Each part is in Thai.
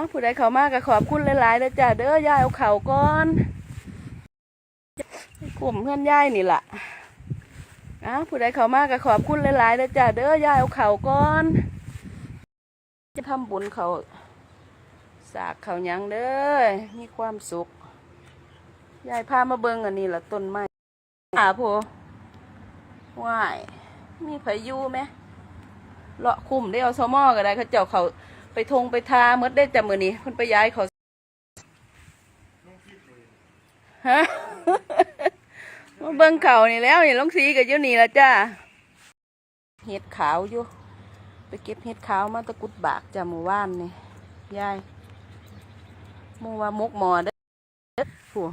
าวผู้ใดเขามากก็ขอบคุณหลายๆเด้อจ้าเด้อยายเอาเข่าก่อนกลุ่มเพื่อนยายนี่ล่ะอ้าวผู้ใดเขามากก็ขอบคุณหลายๆเด้อจ้าเด้อยายเอาเข่าก่อน จะทำบุญเขาสากเขายังเด้อมีความสุขยายพามาเบิ่งอันนี้ล่ะต้นไม้หาผู้ว่ายมีพายุไหมเลาะคุ้มได้เอาซอมอก็ได้เขาเจ้าเขา ไปทงไปทาเมดได้แต่มือนี้เพิ่นไปย้ายเขาฮะมาเบิ่งเขานี่แล้วนี่ลงสีกับอยู่นี่ละจ้าเห็ดขาวอยู่ ไปเก็บเห็ดขาวมาตะกุดบากจ้าหมู่บ้านนี่ยายมูว่ามกหมอเด้อผู้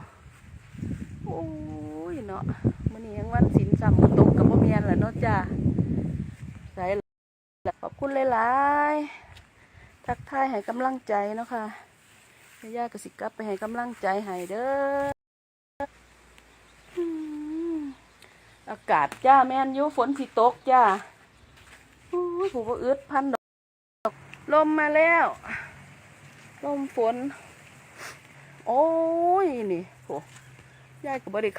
โอ้ยเนาะมื้อนี้ยังวันศีลซ้ำตกกับบ่แม่นล่ะเนาะจ้าใส่ขอบคุณหลายๆ ทักทายให้กำลังใจเนาะค่ะยายก็สิกับไปให้กำลังใจให้เด้ออากาศจ้าแม่นยู่ฝนสิตกจ้าอู้ยผมว่าอึดพันดอกลมมาแล้ว ลมฝน โอ้ยนี่โหยายก็บบริ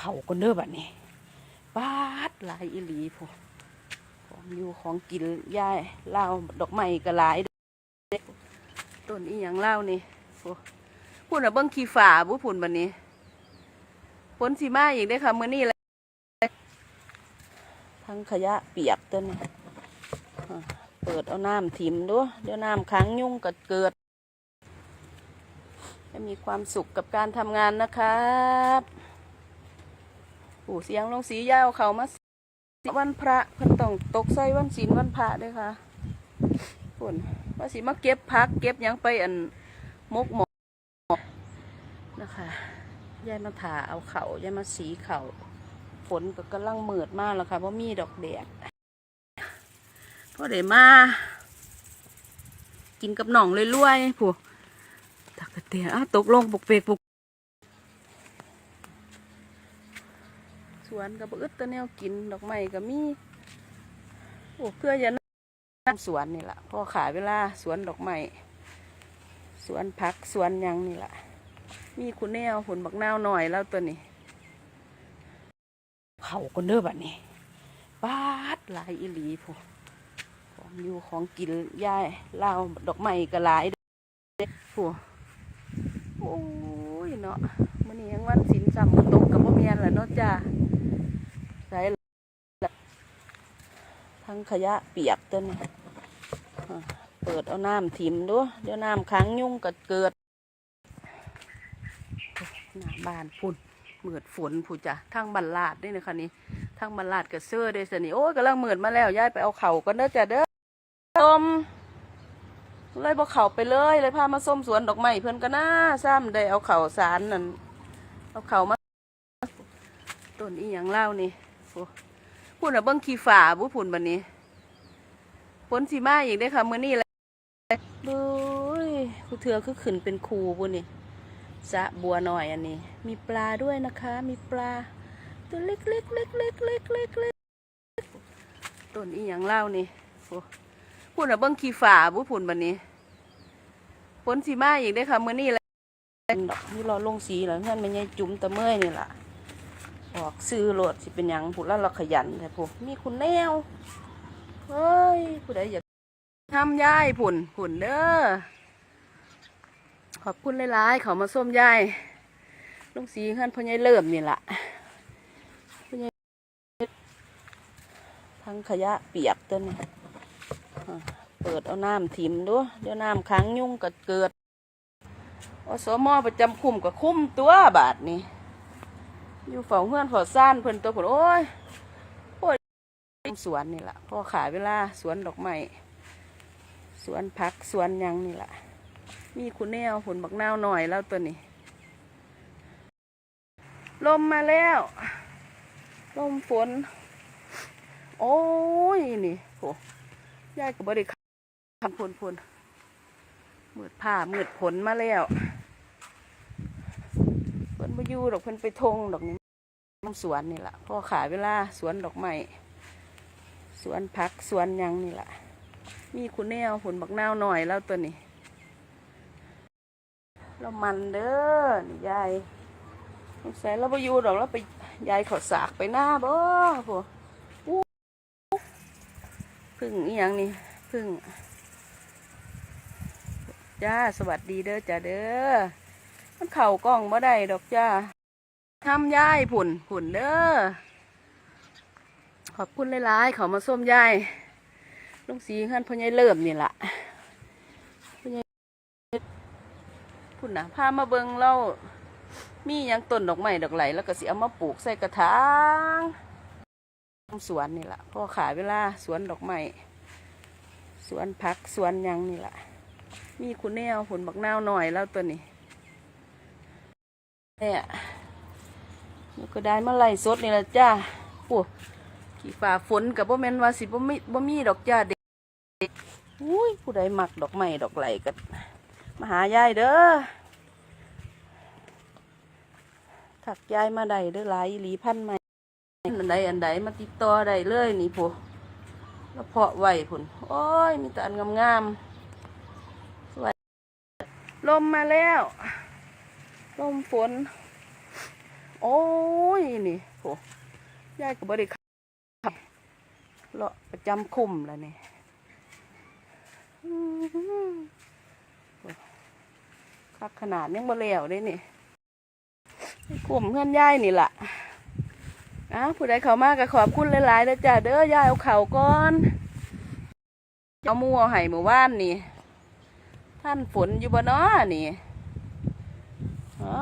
เขาคนเด้อแบบนี้บาดหลายอีหลีผมของอยู่ของกินยายเล่าดอกไม้ก็หลาย ต้นอีหยังเล่านี่โหพูดอะเบิ้งขี้ฝ่าบุพุ่นบันนี้ฝนสีมาอีกได้ค่ะมื้อนี้แหละทั้งขยะเปียกตัวนี้เปิดเอาน้ำถิ่มด้วยเดี๋ยวน้ำค้างยุ่งก็เกิดให้มีความสุขกับการทำงานนะครับปู่เสียงลงสียาวเขามาวันพระเพิ่นต้องตกใส่วันศีลวันพระด้วยค่ะ ปุ่นว่าสิมาเก็บพัก เก็บยังไปอันมกหมอนะคะยายมาถาเอาเขายายมาสีเขาฝนก็กำลังเมืดมากแล้วค่ะเพราะมีดอกแดดพอได้มา กินกับหน่องเลยรวยๆผู้ตักกะเตียอ้าตกลงปกเปกปกสวนกับอึดตัวแนวกินดอกไม้ก็มีโอ้เพื่อจะนั่ง สวนนี่แหละพ่อขายเวลาสวนดอกไม้สวนพักสวนยังนี่แหละมีคุณแนวผลบักนาวหน่อยแล้วตัวนี้เขาคนเด้อแบบนี้บาดหลายอีหลีผู้ของอยู่ของกินย่ายเล่าดอกไม้ก็หลายผู้โอ้ยเนาะมื้อนี้ยังวันศีลซ้ำมื้อตกกับบ่แม่นล่ะเนาะจ้าใส่ละ ทั้งขยะเปียกตัวนี้เปิดเอาน้ำถิ่มด้วยเดี๋ยวน้ำค้างยุ่งก็เกิดหน้าบ้านพุ่นเหมือดฝนผู้จ้ะทางบันลาดนี่นะคะนี่ทางบันลาดกับเสื้อเดสนี่โอ้ยกำลังเหมือดมาแล้วย้ายไปเอาเข่ากันเด้อจ้ะเด้อส้มเลยบอกเข่าไปเลยเลยพามาส้มสวนดอกไม้เพื่อนก็น่าซ้ำได้เอาเข่าสารนั่นเอาเข่ามาต้นอีหยังเล่านี่โอ้ พูดอะเบิ้งขี้ฝ่าบุพุ่นบันนี้ฝนสีมาอีกได้ค่ะมื้อนี้แหละบุ้ยคูเถือคือขึ้นเป็นครูบุนี่สะบัวหน่อยอันนี้ มีปลาด้วยนะคะ มีปลา ตัวเล็กเล็กเล็กเล็กเล็กเล็กเล็กต้นอีหยังเล่านี่พุ่นอะเบิ้งขี้ฝ่าบุพุ่นบันนี้ฝนสีมาอีกได้ค่ะมื้อนี้แหละนี่รอลงสีแล้วท่านไม่ใช่จุ่มตะเมื่อยนี่ล่ะ ออกซื้อโหลดสิเป็นยังผู้ละเราขยันแต่ผู้มีคุณแนวเฮ้ยผู้ใดอยากทำย่ายผุ่นผุ่นเด้อขอบคุณหลายๆเขามาส้มย่ายลงสีขั้นพ่อใหญ่เริ่มนี่ละพ่อใหญ่ทั้งขยะเปียกตัวนี้เปิดเอาน้ำถิ่มด้วยเดี๋ยวน้ำค้างยุ่งก็เกิดอสมอประจำคุมก็คุ้มตัวบาทนี่ อยู่ฝ้าเฮือนฝ้าซ่านเพิ่นตัวผลโอ้ยโอ้ยสวนนี่แหละพ่อขายเวลาสวนดอกไม้สวนพักสวนยังนี่แหละมีคุณแนวผลบักนาวหน่อยแล้วตัวนี้ ลมมาแล้ว ลมฝน โอ้ยนี่โหยายก็บริคำพนพนมืดผ้ามืดผลมาแล้ว อยู่ดอกเพิ่นไปทงดอกนี้สวนนี่แหละพ่อขายเวลาสวนดอกไม้สวนพักสวนยังนี่แหละมีคุณแนวผลบักนาวหน่อยแล้วตัวนี้เรามันเด้อนี่ยายสงสัยเราไปอยู่ดอกเราไปยายขอสากไปหน้าบ่พวกอู้พึ่งอีหยังนี่พึ่งจ้าสวัสดีเด้อจ้าเด้อ มันเข่ากล้องบ่ได้ดอกจ้าทำยายผุ่นผุ่นเด้อ ขอบคุณหลายๆเขามาส้มยายลุงสีเฮือนพ่อใหญ่เริ่มนี่ล่ะพุ่นนะพามาเบิงเรามียังต้นดอกไม้ดอกไหลแล้วก็สิเอามาปลูกใส่กระถางสวนนี่แหละพ่อขายเวลาสวนดอกไม้สวนพักสวนยังนี่แหละมีคุณแนวผลบักนาวหน่อยแล้วตัวนี้ เนี่ยก็ได้มาไล่สดนี่ละจ้าปูขี่ฝ่าฝนกับบ่แม่นว่าสิบ่มีบ่มีดอกจ้าเด็กอุ้ยผู้ใดหมักดอกไม้ดอกไหลกันมาหายายเด้อถักยายมาได้เด้อหลายหลีพันใหม่อันใดอันใดมาติดต่อได้เลยนี่ผู้แล้วเพาะไว้พุ่นโอ้ยมีแต่อันงามๆสวยลมมาแล้ว ลมฝน โอ้ยนี่ผู้ยายก็บบริขับเลาะประจำคุมแล้วนี่คักขนาดยังบ่แล้วได้นี่กลุ่มเพื่อนยายนี่ล่ะอ้าผู้ใดเขามากก็ขอบคุณหลายๆเด้อจ้าเด้อยายเอาเข่าก่อนเอามูเอาไห้หมู่บ้านนี่ ท่านฝนอยู่บ่เนาะนี่ อ๋อ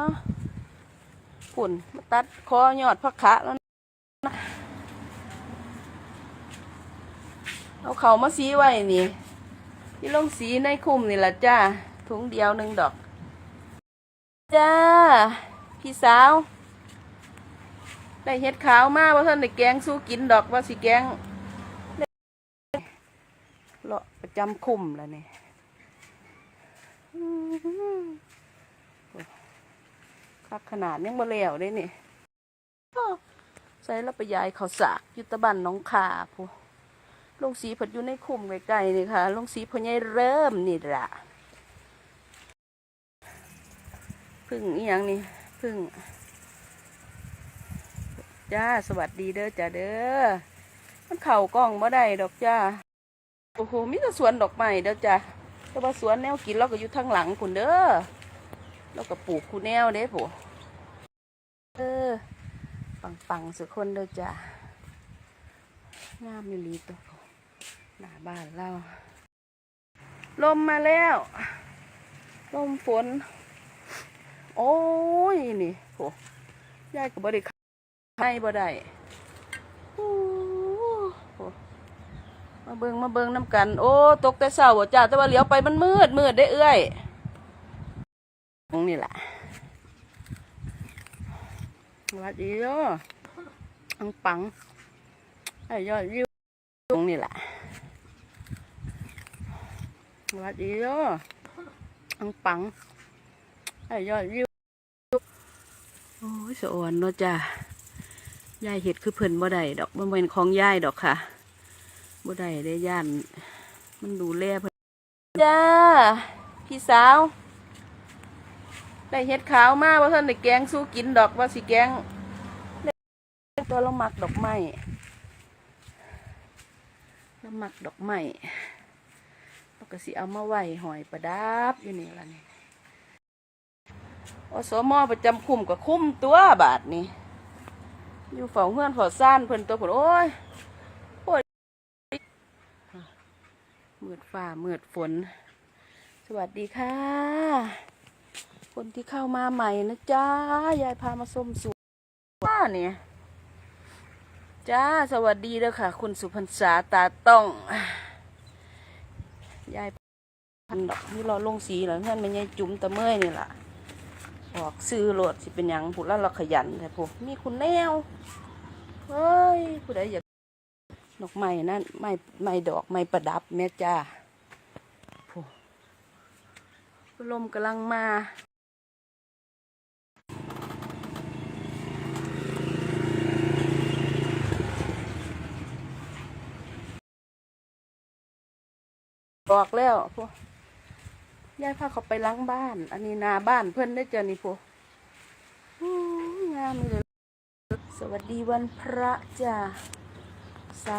ฝุ่นมาตัดคอยอดพักขะแล้วนะเอาเข่ามาสีไว้นี่ ที่ลงสีในคุมนี่ละจ้าถุงเดียวหนึ่งดอก จ้า พี่สาว ได้เห็ดขาวมากว่าท่านได้แกงสู้กินดอกว่าสิแกงเลาะประจำคุมแล้วนี่อื้อหือ คักขนาดยังบ่แล้วได้นี่ใส่แล้วไปยายเขาสากยุตบันน้องขาผู้ลงสีผัดอยู่ในคุมไกลๆนี่ค่ะ ลงสีพอใหญายเริ่มนี่ละพึ่งอีหยังนี่พึ่งจ้าสวัสดีเด้อจ้าเด้อมันเข่ากล้องบ่ได้ดอกจ้าโอ้โหมีแต่สวนดอกไม้เด้อจ้าแต่ว่าสวนแนวกินเราก็อยู่ทางหลังคุณเด้อ เราก็ปลูกคูแนวเด้ผู้เออ ปังปังๆสุดคนเด้อจ้างามอยู่ลีตัวผมหน้าบ้านเราลมมาแล้ว ลมฝน โอ้ย นี่โหยายก็บ่ได้ให้บ่ได้มาเบิงมาเบิงน้ำกัน โอ้ ตกแต่เช้าบ่จ้าแต่ว่าเหลียวไปมันมืดมืดได้เอื้อย ตรงนี้แหละวัดีเด้ออังปังไอ้ยอดยิวตรงนี้แหละวัดีเด้ออังปังไอ้ยอดวิวโอ้ยสะอ่อนเนาะจ้ายายเห็ดคือเพิ่นบ่ได้ดอกมันเป็นของยายดอกค่ะบ่ได้ได้ย่าน มันดูแลเพิ่นจ้า พี่สาว ได้เห็ดขาวมากว่าท่านได้แกงสู้กินดอกว่าสิแกงตัวเราหมักดอกไม้เราหมักดอกไม้เราก็สิเอามาไหวหอยประดับอยู่นี่ละนี่อสมอประจำคุมกับคุมตัวบาทนี่อยู่เฝ้าเฮือนเฝ้าซ่านเพิ่นตัวผลโอ้ยโอ้ยมืดฟ้ามืดฝน สวัสดีค่ะ คนที่เข้ามาใหม่นะจ้ายายพามาส้มสวนว่าเนี่ยจ้าสวัสดีเด้อค่ะ คุณสุพรรษาตาต้องยายพันดอกนี่รอลงสีเหรอเพื่อนไม่ยายจุ๋มตะเมื่อยนี่ล่ะออกซื้อโหลดสิเป็นยังผู้ละเราขยันแต่ผู้มีคุณแนวเฮ้ยผู้ใดอยากดอกไม้นั่นไม้ไม้ดอกไม้ประดับแม่จ้าผู้ลมกำลังมา อกแล้วพวกยายพาเขาไปล้างบ้าน อันนี้นาบ้านเพื่อนได้เจอนี่พวกงามเลยสวัสดีวันพระจ้าสา